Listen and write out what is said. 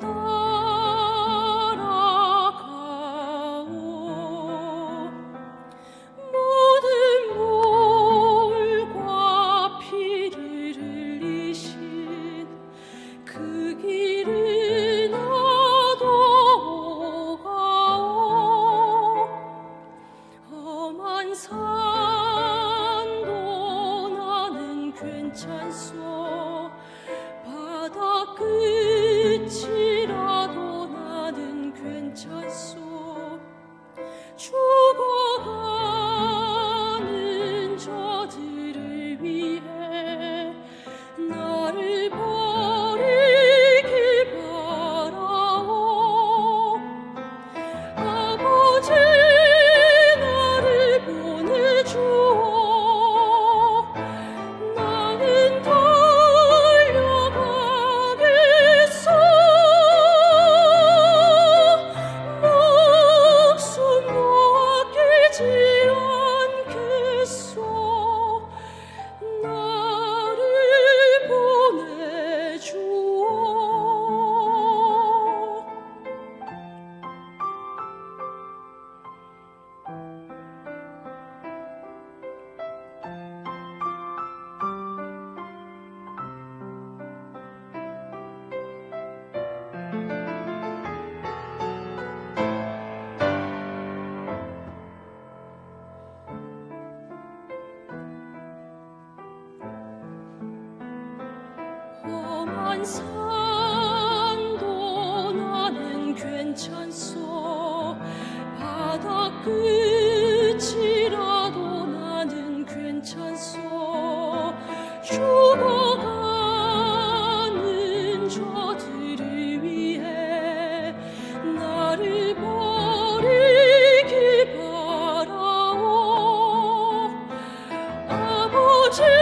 또 산도 나는 괜찮소. 바다 끝이라도 나는 괜찮소. 죽어가는 저들을 위해 나를 버리기 바라오. 아버지